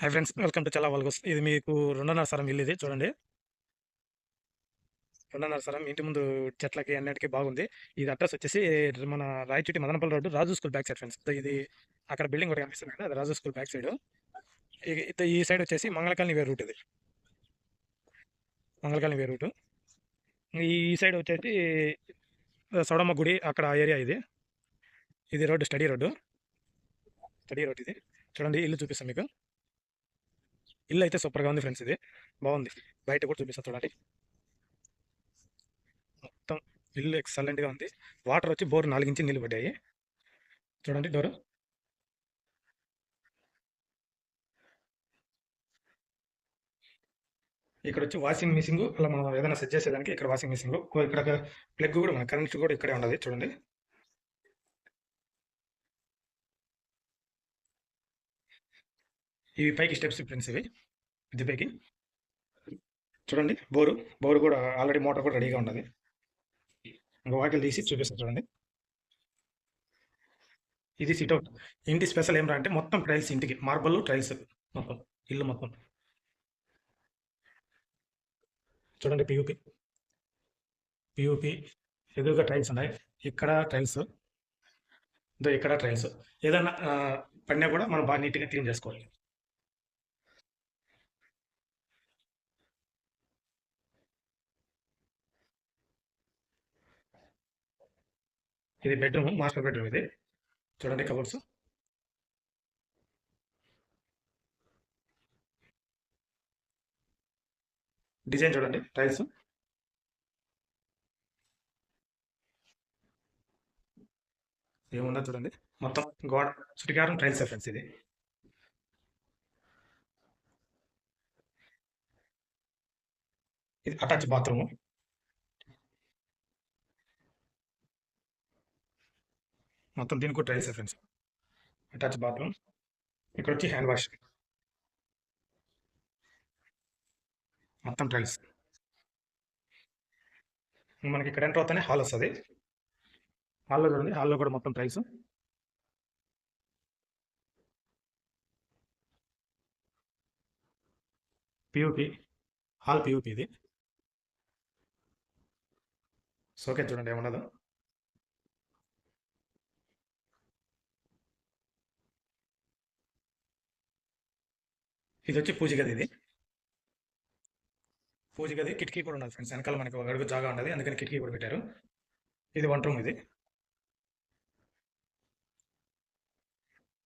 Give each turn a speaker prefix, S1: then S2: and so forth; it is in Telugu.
S1: హాయ్ ఫ్రెండ్స్ వెల్కమ్ టు చాలా వల్గోస్ ఇది మీకు రెండున్నర సరం ఇల్లు ఇది చూడండి. రెండున్నర సరం ఇంటి ముందు చెట్లకి అన్నిటికీ బాగుంది. ఇది అడ్రస్ వచ్చేసి మన Rayachoti Madanapalle road Raju school back side friends. ఇది అక్కడ బిల్డింగ్ ఒకటి కనిపిస్తుంది కదా అది రాజు స్కూల్ బ్యాక్ సైడ్. ఈ సైడ్ వచ్చేసి మంగళకాలని వేరు రూట్ ఇది. మంగళకాలని వే రూటు. ఈ సైడ్ వచ్చేసి సొడమ్మ గుడి అక్కడ ఏరియా ఇది. ఇది road study road. Study road ఇది. చూడండి ఇల్లు చూపిస్తాను మీకు. ఇల్లు అయితే సూపర్గా ఉంది ఫ్రెండ్స్ ఇది. బాగుంది. బయట కూడా చూపిస్తాను చూడండి. మొత్తం ఇల్లు ఎక్సలెంట్గా ఉంది. వాటర్ వచ్చి బోర్ నాలుగించి నీళ్ళు పడ్డాయి. చూడండి డోరు. ఇక్కడ వచ్చి వాషింగ్ మిషన్ అలా మనం ఏదైనా సెట్ చేసేదానికి ఇక్కడ వాషింగ్ మిషన్ ఇక్కడ ప్లగ్ కూడా మన కరెంట్ కూడా ఇక్కడే ఉండదు చూడండి. ఇవి పైకి స్టెప్స్ ఫ్రెండ్స్ ఇవి. ఇది పైకి. చూడండి బోరు. బోరు కూడా ఆల్రెడీ మోటార్ కూడా రెడీగా ఉన్నది. ఇంకా వాకిల్ తీసి చూపిస్తాను చూడండి. ఇది సిట్అవుట్ ఇంటి స్పెషల్ ఏమరా అంటే మొత్తం ట్రైల్స్ ఇంటికి. మార్బల్ ట్రైల్స్ మొత్తం. ఇల్లు మొత్తం. చూడండి పియూపి పియూపి ఎదురుగా ట్రైల్స్ ఉన్నాయి. ఇక్కడ ట్రైల్స్ ఇదో ఇక్కడ ట్రైల్స్ ఏదైనా పడినా కూడా మనం బాగా నీట్గా క్లీన్ చేసుకోవాలి. ఇది బెడ్రూమ్ మాస్టర్ బెడ్రూమ్ ఇది. చూడండి కబోర్డ్స్ డిజైన్ చూడండి టైల్స్ ఏముందో చూడండి. మొత్తం గోడ చుటికారం టైల్స్ ఫ్రెండ్స్ ఇది. ఇది అటాచ్ బాత్రూమ్ మొత్తం దీనికి కూడా టైల్స్ ఫ్రెండ్స్ అటాచ్ బాత్రూమ్ ఇక్కడ వచ్చి హ్యాండ్ వాష్ మొత్తం టైల్స్ మనకి ఇక్కడ ఎంటర్ అవుతానే హాల్ వస్తుంది. హాల్లో చూడండి హాల్లో కూడా మొత్తం టైల్స్ పియూపి హాల్ పియూపి ఇది. సోకే చూడండి ఏమన్నదో. ఇది వచ్చి పూజ గది ఇది. పూజ గది కిటికీ కూడా ఉన్నది ఫ్రెండ్స్. వెనకాల మనకి ఒక అడుగు జాగా ఉన్నది. అందుకని కిటికీ కూడా పెట్టారు. ఇది వంట రూమ్ ఇది.